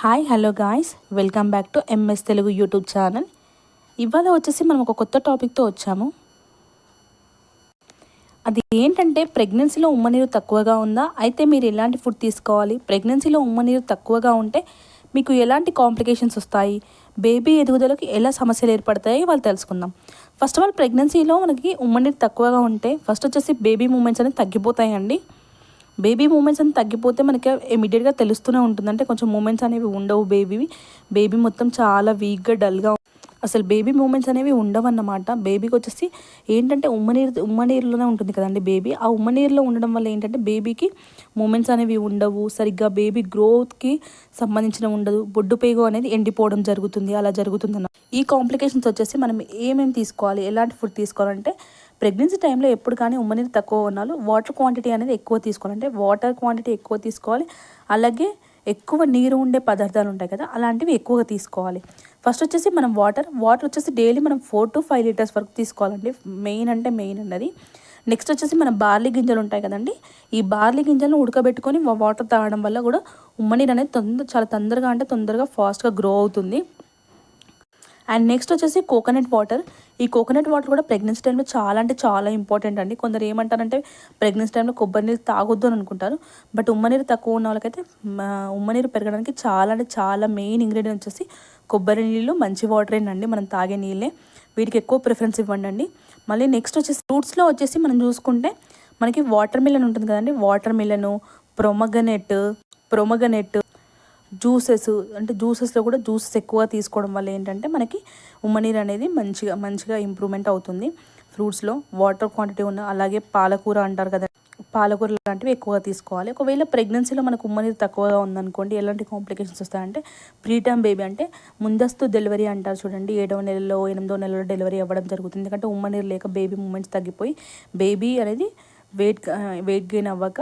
Hi hello guys welcome back to MS Telugu YouTube channel ఇవాళ వచ్చేసి మనం ఒక కొత్త టాపిక్తో వచ్చాము. అది ఏంటంటే ప్రెగ్నెన్సీలో ఉమ్మనీరు తక్కువగా ఉందా? అయితే మీరు ఎలాంటి ఫుడ్ తీసుకోవాలి? ప్రెగ్నెన్సీలో ఉమ్మనీరు తక్కువగా ఉంటే మీకు ఎలాంటి కాంప్లికేషన్స్ వస్తాయి? బేబీ ఎదుగుదలకు ఎలా సమస్యలు ఏర్పడతాయి వాళ్ళు తెలుసుకుందాం. ఫస్ట్ ఆఫ్ ఆల్ ప్రెగ్నెన్సీలో మనకి ఉమ్మనీరు తక్కువగా ఉంటే ఫస్ట్ వచ్చేసి బేబీ మూమెంట్స్ అనేవి తగ్గిపోతాయండి. బేబీ మూమెంట్స్ అని తగ్గిపోతే మనకి ఇమీడియట్గా తెలుస్తూనే ఉంటుంది అంటే కొంచెం మూమెంట్స్ అనేవి ఉండవు బేబీవి బేబీ మొత్తం చాలా వీక్గా డల్గా అసలు బేబీ మూమెంట్స్ అనేవి ఉండవన్నమాట. బేబీకి వచ్చేసి ఏంటంటే ఉమ్మనీరు ఉమ్మనీరులోనే ఉంటుంది కదండి బేబీ ఆ ఉమ్మనీరులో ఉండడం వల్ల ఏంటంటే బేబీకి మూమెంట్స్ అనేవి ఉండవు. సరిగ్గా బేబీ గ్రోత్కి సంబంధించిన ఉండదు. బొడ్డు పేగు అనేది ఎండిపోవడం జరుగుతుంది. అలా జరుగుతుంది ఈ కాంప్లికేషన్స్ వచ్చేసి మనం ఏమేమి తీసుకోవాలి? ఎలాంటి ఫుడ్ తీసుకోవాలంటే ప్రెగ్నెన్సీ టైంలో ఎప్పుడు కానీ ఉమ్మనీరు తక్కువ ఉన్నాలు వాటర్ క్వాంటిటీ అనేది ఎక్కువ తీసుకోవాలి. అంటే వాటర్ క్వాంటిటీ ఎక్కువ తీసుకోవాలి. అలాగే ఎక్కువ నీరు ఉండే పదార్థాలు ఉంటాయి కదా అలాంటివి ఎక్కువగా తీసుకోవాలి. ఫస్ట్ వచ్చేసి మనం వాటర్ వాటర్ వచ్చేసి డైలీ మనం ఫోర్ టు ఫైవ్ లీటర్స్ వరకు తీసుకోవాలండి. మెయిన్ అంటే మెయిన్ అన్నది. నెక్స్ట్ వచ్చేసి మన బార్లీ గింజలు ఉంటాయి కదండి ఈ బార్లీ గింజలను ఉడకబెట్టుకొని వాటర్ తాగడం వల్ల కూడా ఉమ్మనీరు అనేది తొందర చాలా తొందరగా అంటే తొందరగా ఫాస్ట్గా గ్రో అవుతుంది. అండ్ నెక్స్ట్ వచ్చేసి కోకోనట్ వాటర్. ఈ కోకోనట్ వాటర్ కూడా ప్రెగ్నెన్సీ టైంలో చాలా అంటే చాలా ఇంపార్టెంట్ అండి. కొందరు ఏమంటారంటే ప్రెగ్నెన్సీ టైంలో కొబ్బరి నీరు తాగొద్దు అని అనుకుంటారు. బట్ ఉమ్మనీరు తక్కువ ఉన్న వాళ్ళకైతే ఉమ్మనీరు పెరగడానికి చాలా అంటే చాలా మెయిన్ ఇంగ్రీడియంట్ వచ్చేసి కొబ్బరి నీళ్ళు మంచి వాటరేనండి మనం తాగే నీళ్ళే. వీటికి ఎక్కువ ప్రిఫరెన్స్ ఇవ్వండి మళ్ళీ నెక్స్ట్ వచ్చేసి ఫ్రూట్స్లో వచ్చేసి మనం చూసుకుంటే మనకి వాటర్ మిలన్ ఉంటుంది కదండి. వాటర్ మిలను ప్రొమగనెట్ ప్రొమగనెట్ జ్యూసెస్ అంటే జ్యూసెస్లో కూడా జ్యూసెస్ ఎక్కువ తీసుకోవడం వల్ల ఏంటంటే మనకి ఉమ్మనీరు అనేది మంచిగా మంచిగా ఇంప్రూవ్మెంట్ అవుతుంది. ఫ్రూట్స్లో వాటర్ క్వాంటిటీ ఉన్న అలాగే పాలకూర అంటారు కదా పాలకూర లాంటివి ఎక్కువగా తీసుకోవాలి. ఒకవేళ ప్రెగ్నెన్సీలో మనకు ఉమ్మనీరు తక్కువగా ఉందనుకోండి ఎలాంటి కాంప్లికేషన్స్ వస్తాయంటే ప్రీటర్మ్ బేబీ అంటే ముందస్తు డెలివరీ అంటారు చూడండి ఏడవ నెలలో ఎనిమిదో నెలలో డెలివరీ అవ్వడం జరుగుతుంది. ఎందుకంటే ఉమ్మనీరు లేక బేబీ మూమెంట్స్ తగ్గిపోయి బేబీ అనేది వెయిట్ వెయిట్ గెయిన్ అవ్వక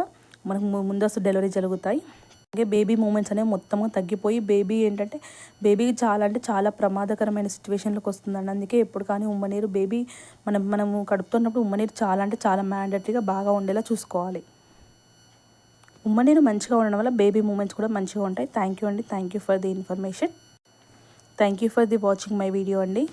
మనకు ముందస్తు డెలివరీ జరుగుతాయి. అలాగే బేబీ మూమెంట్స్ అనేవి మొత్తము తగ్గిపోయి బేబీ ఏంటంటే బేబీకి చాలా అంటే చాలా ప్రమాదకరమైన సిచ్యువేషన్లోకి వస్తుందండి. అందుకే ఎప్పుడు కానీ ఉమ్మనీరు బేబీ మనం మనము కడుపుతున్నప్పుడు ఉమ్మనీరు చాలా అంటే చాలా మ్యాండటరీగా బాగా ఉండేలా చూసుకోవాలి. ఉమ్మనీరు మంచిగా ఉండడం వల్ల బేబీ మూమెంట్స్ కూడా మంచిగా ఉంటాయి. థ్యాంక్ యూ అండి. Thank you for the information thank you for the watching my video అండి.